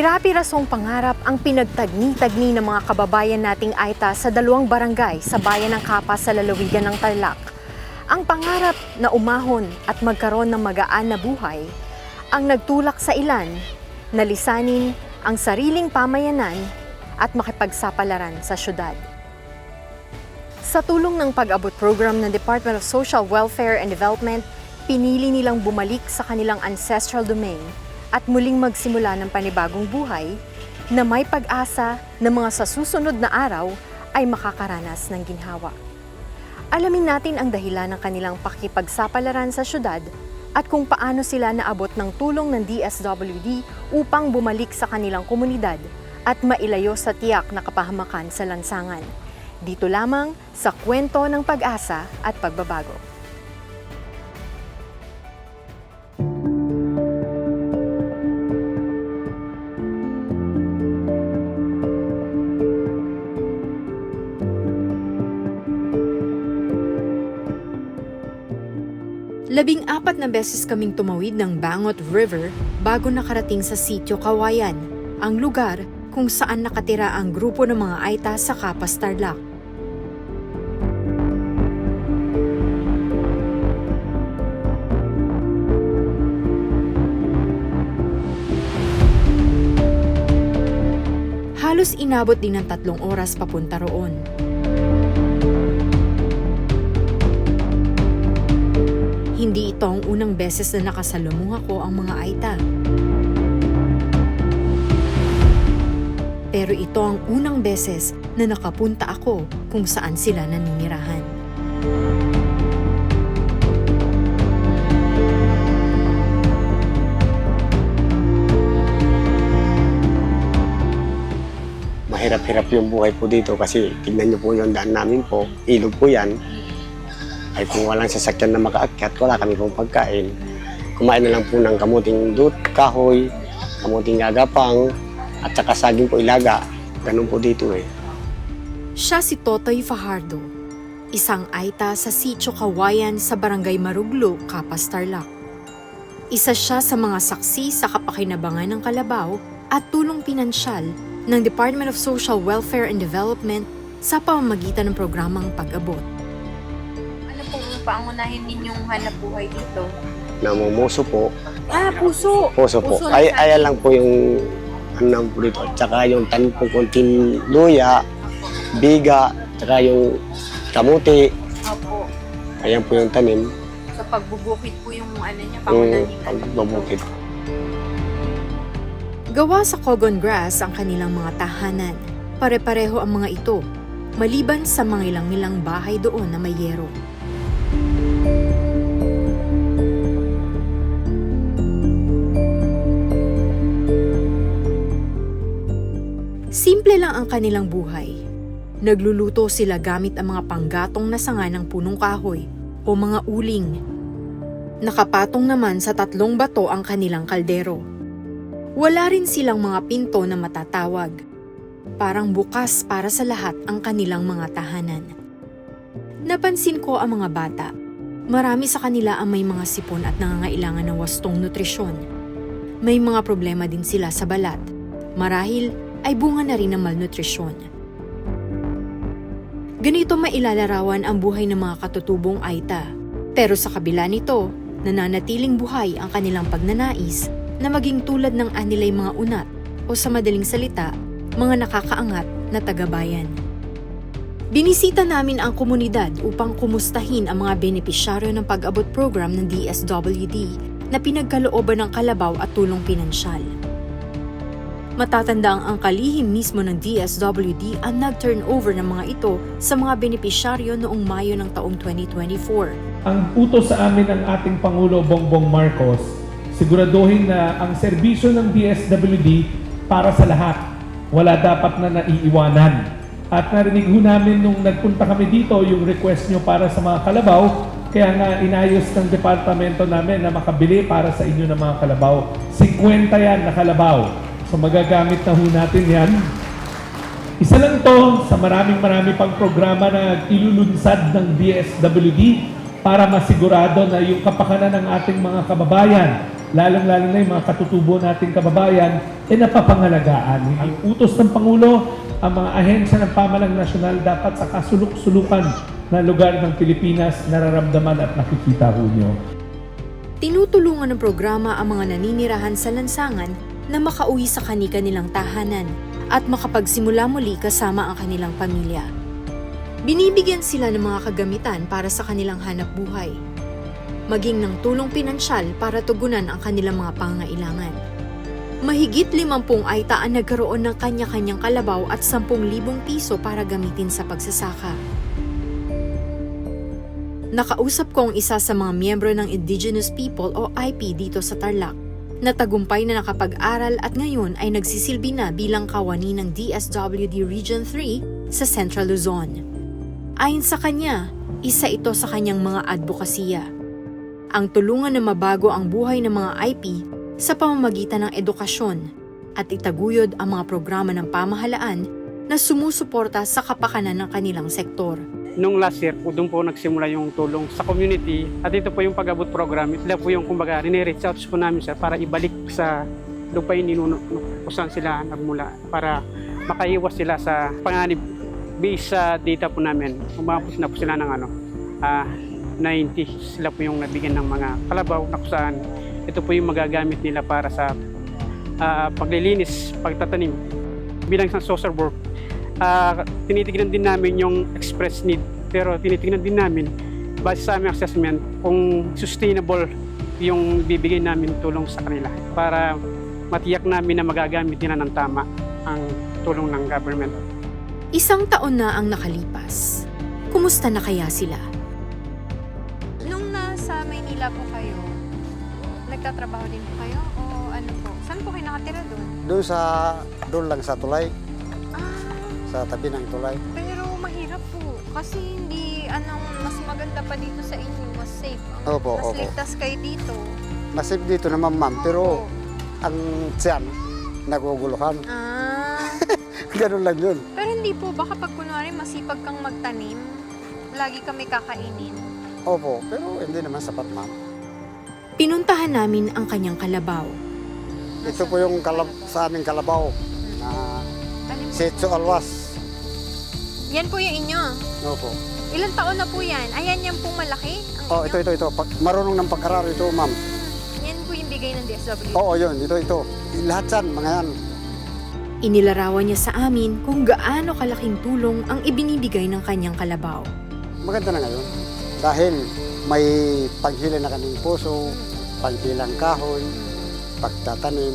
Pira-pirasong pangarap ang pinagtagni-tagni ng mga kababayan nating Aita sa dalawang barangay sa bayan ng Kapa sa lalawigan ng Tarlac. Ang pangarap na umahon at magkaroon ng magaan na buhay ang nagtulak sa ilan na lisanin ang sariling pamayanan at makipagsapalaran sa syudad. Sa tulong ng pag-abot program ng Department of Social Welfare and Development, pinili nilang bumalik sa kanilang ancestral domain at muling magsimula ng panibagong buhay na may pag-asa na mga sa susunod na araw ay makakaranas ng ginhawa. Alamin natin ang dahilan ng kanilang pakipagsapalaran sa syudad at kung paano sila naabot ng tulong ng DSWD upang bumalik sa kanilang komunidad at mailayo sa tiyak na kapahamakan sa lansangan. Dito lamang sa kwento ng pag-asa at pagbabago. Labing apat na beses kaming tumawid ng Bangot River bago nakarating sa sitio Kawayan, ang lugar kung saan nakatira ang grupo ng mga Aita sa Kapas Tarlac. Halos inabot din ng tatlong oras papunta roon. Hindi ito ang unang beses na nakasalubong ako ang mga Aita. Pero ito ang unang beses na nakapunta ako kung saan sila naninirahan. mahirap-hirap yung buhay po dito kasi tignan niyo po yung daan namin po, ilog po yan. Ay kung walang sasakyan na makaakyat, wala kami pong pagkain. Kumain na lang po ng kamuting dut, kahoy, kamuting agapang, at saka saging po ilaga. Ganun po dito eh. Siya si Totoy Fajardo, isang Aita sa Sitio Kawayan sa Barangay Maruglo, Kapas Tarlac. Isa siya sa mga saksi sa kapakinabangan ng Kalabaw at tulong pinansyal ng Department of Social Welfare and Development sa pamamagitan ng programang pag-abot. Pong pangunahin ninyong hanap buhay dito? Namumuso po, Ah, puso! puso po. Puso Ay, ayan lang po yung ano lang po dito. At saka yung tanim po konting luya, biga, tsaka yung kamuti. Opo. Ayan po yung tanim, Sa pagbubukid po yung ano niya, yung pangunahin niyo. pagbabukid. Gawa sa Cogon Grass ang kanilang mga tahanan. Pare-pareho ang mga ito, maliban sa mga ilang-ilang bahay doon na may yero. Simple lang ang kanilang buhay. Nagluluto sila gamit ang mga panggatong na sanga ng punong kahoy o mga uling. Nakapatong naman sa tatlong bato ang kanilang kaldero. Wala rin silang mga pinto na matatawag. Parang bukas para sa lahat ang kanilang mga tahanan. Napansin ko ang mga bata. Marami sa kanila ang may mga sipon at nangangailangan ng wastong nutrisyon. May mga problema din sila sa balat. Marahil ay bunga na rin ng malnutrisyon. Ganito mailalarawan ang buhay ng mga katutubong Aita. Pero sa kabila nito, nananatiling buhay ang kanilang pagnanais na maging tulad ng anilay mga unat o sa madaling salita, mga nakakaangat na tagabayan. Binisita namin ang komunidad upang kumustahin ang mga benepisyaryo ng pag-abot program ng DSWD na pinagkalooban ng kalabaw at tulong pinansyal. Matatanda ang kalihim mismo ng DSWD ang nag-turn over ng mga ito sa mga benepisyaryo noong Mayo ng taong 2024. Ang utos sa amin ng ating Pangulo Bongbong Marcos, siguraduhin na ang serbisyo ng DSWD para sa lahat. Wala dapat na naiiwanan. At narinig ho namin nung nagpunta kami dito yung request nyo para sa mga kalabaw, kaya nga inayos ng departamento namin na makabili para sa inyo ng mga kalabaw. 50 yan na kalabaw. So magagamit na ho natin yan. Isa lang to sa maraming marami pang programa na ilulunsad ng DSWD para masigurado na yung kapakanan ng ating mga kababayan lalong-lalo na yung mga katutubo nating kababayan, ay napapangalagaan. Ang utos ng Pangulo, ang mga ahensya ng pamalang nasyonal dapat sa kasuluk-sulukan na lugar ng Pilipinas nararamdaman at nakikita ho nyo. Tinutulungan ng programa ang mga naninirahan sa lansangan na makauwi sa kani-kanilang tahanan at makapagsimula muli kasama ang kanilang pamilya. Binibigyan sila ng mga kagamitan para sa kanilang hanap buhay, maging ng tulong pinansyal para tugunan ang kanilang mga pangailangan. Mahigit 50 aita ang nagkaroon ng kanya-kanyang kalabaw at 10,000 piso para gamitin sa pagsasaka. Nakausap ko ang isa sa mga miyembro ng Indigenous People o IP dito sa Tarlac na tagumpay na nakapag-aral at ngayon ay nagsisilbi na bilang kawani ng DSWD Region 3 sa Central Luzon. Ayon sa kanya, isa ito sa kanyang mga advokasya. Ang tulungan na mabago ang buhay ng mga IP sa pamamagitan ng edukasyon at itaguyod ang mga programa ng pamahalaan na sumusuporta sa kapakanan ng kanilang sektor. Nung last year doon po nagsimula yung tulong sa community at ito po yung pag-abot program. Sila po yung kumbaga rinirich out po namin sir para ibalik sa lupain ninuno kung saan sila nagmula para makaiwas sila sa panganib based sa data po namin. Umabot na po sila ng ano, ah, 90. Sila po yung nabigyan ng mga kalabaw na kung saan ito po yung magagamit nila para sa ah, paglilinis, pagtatanim. Bilang isang social work, Ah, tinitignan din namin yung express need pero tinitignan din namin base sa aming assessment kung sustainable yung bibigay namin tulong sa kanila para matiyak namin na magagamit nila ng tama ang tulong ng government. Isang taon na ang nakalipas. Kumusta na kaya sila? Nung nasa Maynila po kayo, nagtatrabaho din po kayo? O ano po? Saan po kayo nakatira doon? Doon sa, doon lang sa tulay, sa tabi ng tulay. pero mahirap po. Kasi hindi, anong, mas maganda pa dito sa inyo. Mas safe. Opo, mas opo. ligtas kayo dito. Masip dito naman ma'am, pero ang tiyan, naguguluhan. Ah, Ganun lang yun. pero hindi po. Baka pag kunwari masipag kang magtanim, lagi kami kakainin. Opo, pero hindi naman sapat ma'am. Pinuntahan namin ang kanyang kalabaw. Ito po yung kalab sa aming kalabaw na Tanim. Setso Alwas. Yan po yung inyo. Opo. Ilang taon na po yan? Ayan yan pong malaki? Ang Oh, inyo? ito, ito, ito. Pag, marunong ng pag-aral ito ma'am. Yan po yung bigay ng DSWD. Oo, yun. Ito, ito. Lahat yan, mga yan. Inilarawan niya sa amin kung gaano kalaking tulong ang ibinibigay ng kanyang kalabaw. Maganda na ngayon. Dahil may paghila na kaming puso, panghilang kahoy, pagtatanim.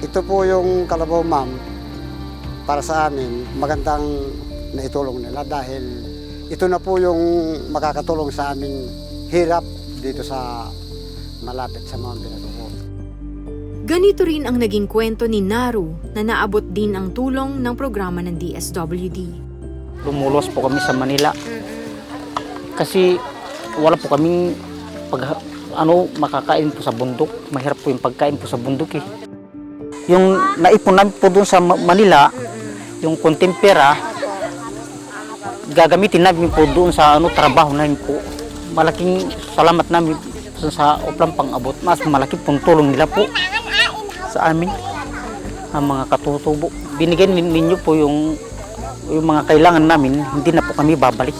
Ito po yung kalabaw ma'am, para sa amin, magandang naitulong nila dahil ito na po yung makakatulong sa aming hirap dito sa malapit sa Mount Pinatubo. Ganito rin ang naging kwento ni Naru na naabot din ang tulong ng programa ng DSWD. lumulos po kami sa Manila kasi wala po kaming pag ano makakain po sa bundok mahirap po yung pagkain po sa bundok eh yung naipon namin po doon sa Ma- Manila yung konting pera gagamitin namin po doon sa ano trabaho namin po malaking salamat namin sa, Oplang Pang-abot mas malaki pong tulong nila po sa amin ang mga katutubo binigyan nin- ninyo po yung yung mga kailangan namin, hindi na po kami babalik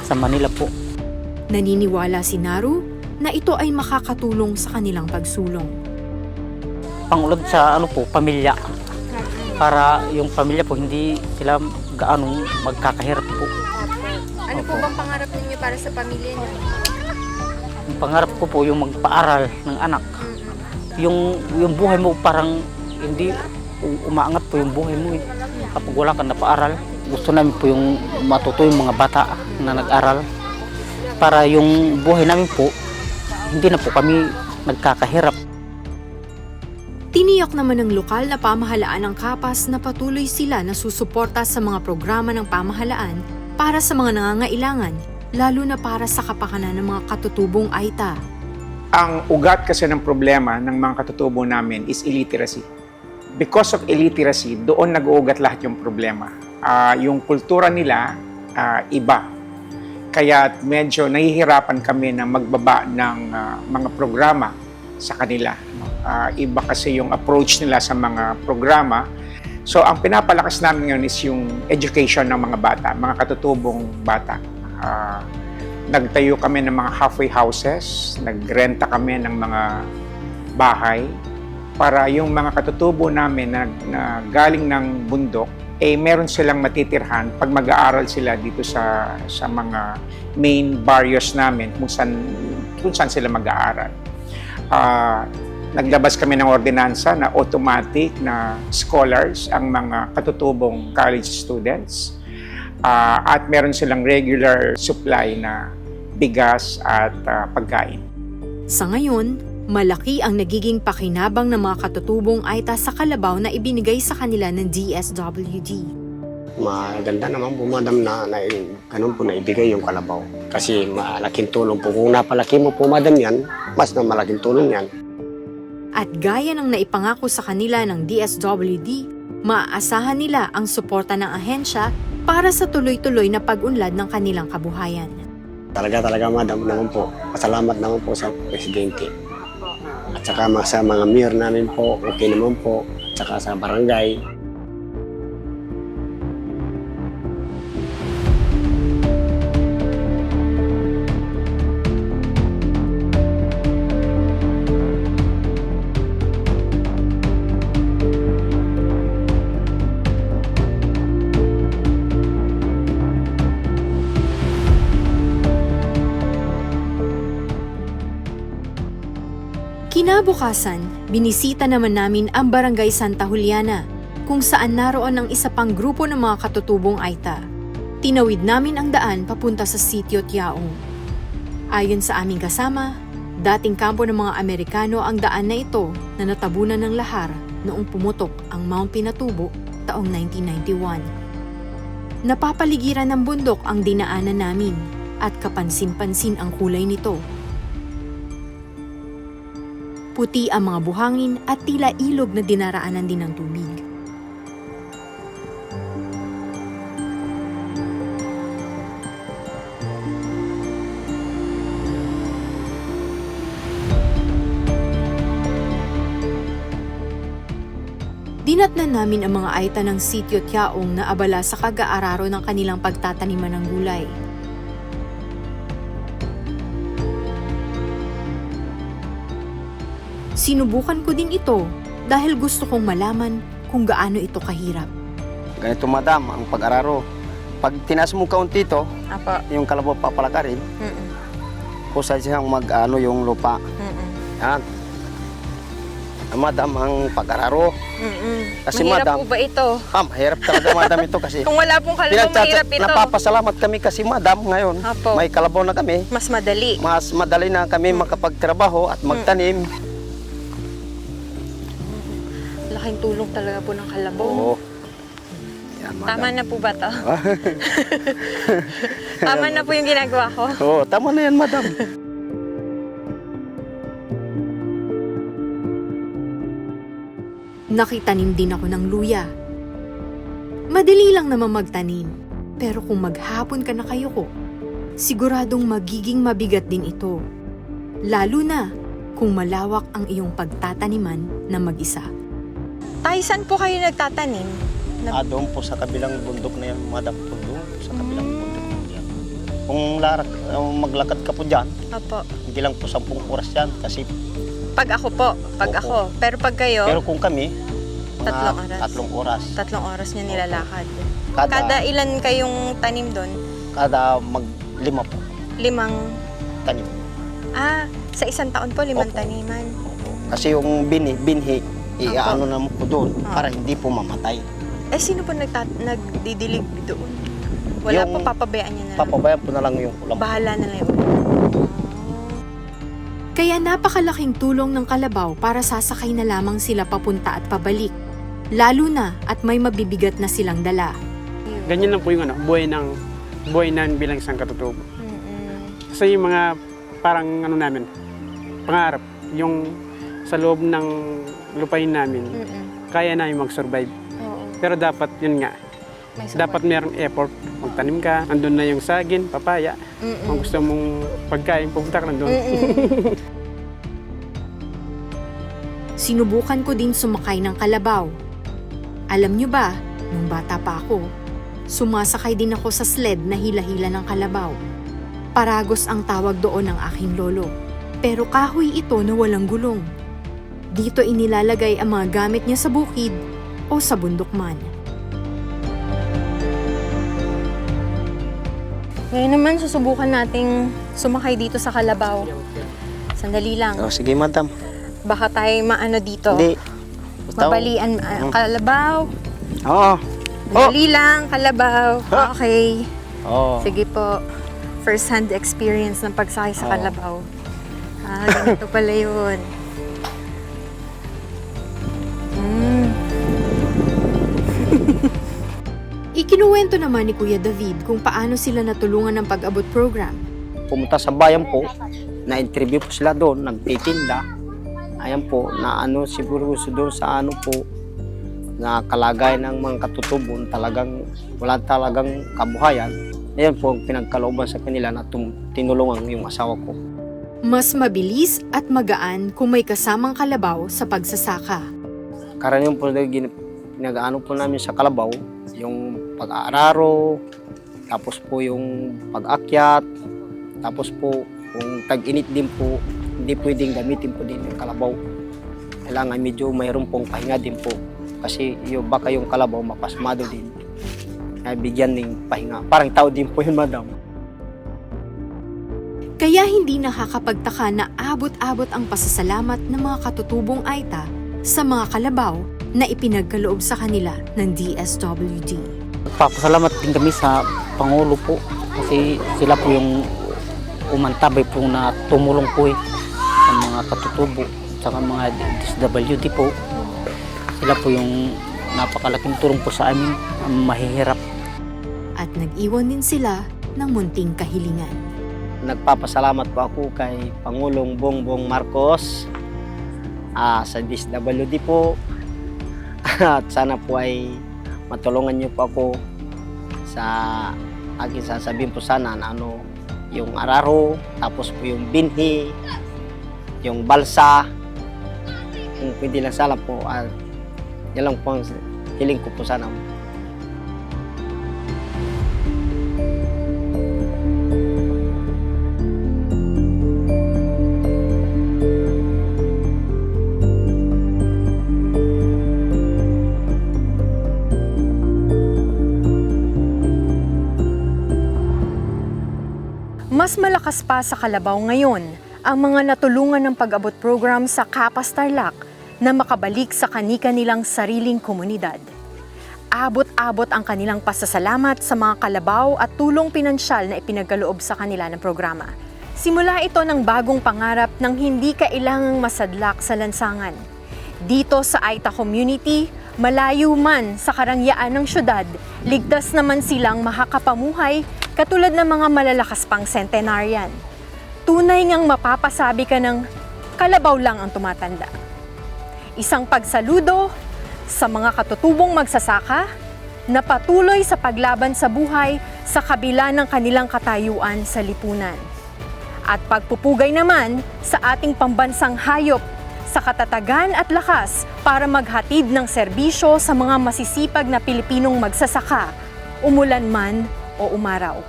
sa Manila po. Naniniwala si Naru na ito ay makakatulong sa kanilang pagsulong. Pangulad sa ano po, pamilya. Para yung pamilya po hindi sila gaano magkakahirap po. Ano po bang pangarap ninyo para sa pamilya niyo? Yung pangarap ko po yung magpaaral ng anak. Yung yung buhay mo parang hindi umaangat po yung buhay mo eh. Kapag wala kang napaaral, gusto namin po yung matuto yung mga bata na nag-aral. Para yung buhay namin po, hindi na po kami nagkakahirap. Tiniyak naman ng lokal na pamahalaan ng Kapas na patuloy sila na susuporta sa mga programa ng pamahalaan para sa mga nangangailangan, lalo na para sa kapakanan ng mga katutubong Aita. ang ugat kasi ng problema ng mga katutubo namin is illiteracy. Because of illiteracy, doon nag-uugat lahat yung problema. Ah, yung kultura nila, ah, iba. Kaya medyo nahihirapan kami na magbaba ng ah, mga programa sa kanila. Ah, iba kasi yung approach nila sa mga programa. So ang pinapalakas namin ngayon is yung education ng mga bata, mga katutubong bata. Ah, nagtayo kami ng mga halfway houses, nagrenta kami ng mga bahay para yung mga katutubo namin na, na galing ng bundok eh meron silang matitirhan pag mag-aaral sila dito sa sa mga main barrios namin kung saan kung saan sila mag-aaral. Ah, naglabas kami ng ordinansa na automatic na scholars ang mga katutubong college students Ah, at meron silang regular supply na bigas at ah, pagkain. Sa ngayon, malaki ang nagiging pakinabang ng mga katutubong Aita sa kalabaw na ibinigay sa kanila ng DSWD. Maganda naman po madam na, na ganun po na ibigay yung kalabaw. Kasi malaking tulong po. Kung napalaki mo po madam yan, mas na malaking tulong yan. At gaya ng naipangako sa kanila ng DSWD, maaasahan nila ang suporta ng ahensya para sa tuloy-tuloy na pag-unlad ng kanilang kabuhayan. Talaga talaga madam naman po. Pasalamat naman po sa presidente. At saka sa mga mayor namin po, okay naman po. At saka sa barangay. Kinabukasan, binisita naman namin ang Barangay Santa Juliana, kung saan naroon ang isa pang grupo ng mga katutubong Aita. Tinawid namin ang daan papunta sa sitio Tiaong. Ayon sa aming kasama, dating kampo ng mga Amerikano ang daan na ito na natabunan ng lahar noong pumutok ang Mount Pinatubo taong 1991. Napapaligiran ng bundok ang dinaanan namin at kapansin-pansin ang kulay nito Puti ang mga buhangin at tila ilog na dinaraanan din ng tubig. Dinatnan namin ang mga aita ng sitio Tiaong na abala sa kag-aararo ng kanilang pagtataniman ng gulay. Sinubukan ko din ito dahil gusto kong malaman kung gaano ito kahirap. Ganito madam, ang pag-araro. Pag tinas mo kaunti ito, Apo. yung kalabaw papalakarin, Mm-mm. kusay siyang mag-ano yung lupa. Mm-mm. Yan. Ah, Madam, ang pag-araro. Mm-mm. Kasi Mahirap madam- po ba ito? Ah, mahirap talaga madam ito kasi. Kung wala pong kalabaw, Pinagtsatsa- mahirap ito. Napapasalamat kami kasi madam ngayon. Apo. May kalabaw na kami. Mas madali. Mas madali na kami makapagtrabaho at magtanim. Laking tulong talaga po ng kalabaw. Oo. Yan, madam. Tama na po ba to? Tama na po yung ginagawa ko. Oo, tama na yan madam. Nakitanim din ako ng luya. Madali lang naman magtanim, pero kung maghapon ka na kayo ko, siguradong magiging mabigat din ito. Lalo na kung malawak ang iyong pagtataniman na mag-isa. Tay, saan po kayo nagtatanim? Ah, doon po sa kabilang bundok na yan, madam po doon. sa kabilang bundok na yan. Kung larak, uh, maglakad ka po dyan, Opo. hindi lang po 10 oras yan kasi Pag ako po, pag Opo. ako. Pero pag kayo, Pero kung kami, mga Tatlong oras. tatlong oras. tatlong oras niya nilalakad. Kada, Kada ilan kayong tanim doon? kada maglima po Limang, tanim. ah, sa isang taon po, limang Opo. taniman. Kasi yung bini, binhi, Iaano naman po doon Opo. para hindi po mamatay. Eh, sino po nagtat nagdidilig doon? Wala Yung po, papabayaan niya na lang. Papabayan po na lang yung kulang. Bahala na lang yung Kaya napakalaking tulong ng kalabaw para sasakay na lamang sila papunta at pabalik. Lalo na at may mabibigat na silang dala. Ganyan lang po yung ano, buhay ng buhay namin bilang isang katutubo. Mm-mm. Kasi yung mga parang ano namin, pangarap, yung sa loob ng lupain namin, Mm-mm. kaya namin mag-survive. Oo. Pero dapat, yun nga, May support. dapat merong effort. Magtanim ka, andun na yung sagin, papaya. Mm-mm. Kung gusto mong pagkain, pupunta ka na doon. Mm-mm. sinubukan ko din sumakay ng kalabaw. Alam nyo ba, nung bata pa ako, sumasakay din ako sa sled na hila-hila ng kalabaw. Paragos ang tawag doon ng aking lolo. Pero kahoy ito na walang gulong. Dito inilalagay ang mga gamit niya sa bukid o sa bundok man. Ngayon naman, susubukan nating sumakay dito sa Kalabaw. Sandali lang. Oh, sige, madam. Baka tayo maano dito. Hindi. Basta- Mabalian ang Kalabaw. Oo. Dali lang, Kalabaw. Okay. Oo. Sige po. First hand experience ng pagsakay sa Oo. Kalabaw. Ah, ganito pala yun. Ikinuwento naman ni Kuya David kung paano sila natulungan ng pag-abot program. pumunta sa bayan po, na-interview po sila doon, nagtitinda. Ayan po, na ano siguro gusto doon sa ano po, na kalagay ng mga katutubon, talagang wala talagang kabuhayan. Ayan po, ang pinagkalooban sa kanila na tinulungan yung asawa ko. Mas mabilis at magaan kung may kasamang kalabaw sa pagsasaka. Karaniwan po na gin- pinag-ano po namin sa Kalabaw, yung pag-aararo, tapos po yung pag-akyat, tapos po kung tag-init din po, hindi pwedeng gamitin po din yung Kalabaw. Kailangan medyo mayroon pong pahinga din po. Kasi yung, baka yung Kalabaw mapasmado din. Kaya bigyan ng pahinga. Parang tao din po yun, madam. Kaya hindi nakakapagtaka na abot-abot ang pasasalamat ng mga katutubong Aita sa mga kalabaw na ipinagkaloob sa kanila ng DSWD. Nagpapasalamat din kami sa Pangulo po kasi sila po yung umantabay po na tumulong po eh, sa mga katutubo sa mga DSWD po. Sila po yung napakalaking tulong po sa amin ang mahihirap. At nag-iwan din sila ng munting kahilingan. Nagpapasalamat po ako kay Pangulong Bongbong Marcos ah, sa DSWD po at sana po ay matulungan niyo po ako sa akin sasabihin po sana na ano yung araro, tapos po yung binhi, yung balsa, kung pwede lang sana po, at yan lang po ang hiling ko po sana. Mas malakas pa sa kalabaw ngayon ang mga natulungan ng pag-abot program sa Kapas Tarlac na makabalik sa kanika nilang sariling komunidad. Abot-abot ang kanilang pasasalamat sa mga kalabaw at tulong pinansyal na ipinagkaloob sa kanila ng programa. Simula ito ng bagong pangarap ng hindi kailangang masadlak sa lansangan. Dito sa Aita Community, malayo man sa karangyaan ng syudad, ligtas naman silang makakapamuhay katulad ng mga malalakas pang centenarian. Tunay ngang mapapasabi ka ng kalabaw lang ang tumatanda. Isang pagsaludo sa mga katutubong magsasaka na patuloy sa paglaban sa buhay sa kabila ng kanilang katayuan sa lipunan. At pagpupugay naman sa ating pambansang hayop sa katatagan at lakas para maghatid ng serbisyo sa mga masisipag na Pilipinong magsasaka, umulan man o umaraw.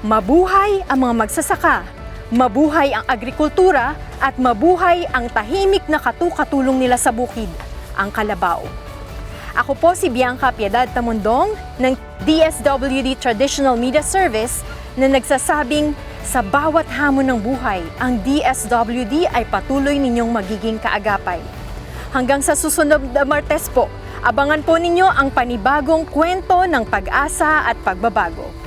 Mabuhay ang mga magsasaka, mabuhay ang agrikultura at mabuhay ang tahimik na katukatulong nila sa bukid, ang kalabaw. Ako po si Bianca Piedad Tamundong ng DSWD Traditional Media Service na nagsasabing sa bawat hamon ng buhay, ang DSWD ay patuloy ninyong magiging kaagapay. Hanggang sa susunod na Martes po, abangan po ninyo ang panibagong kwento ng pag-asa at pagbabago.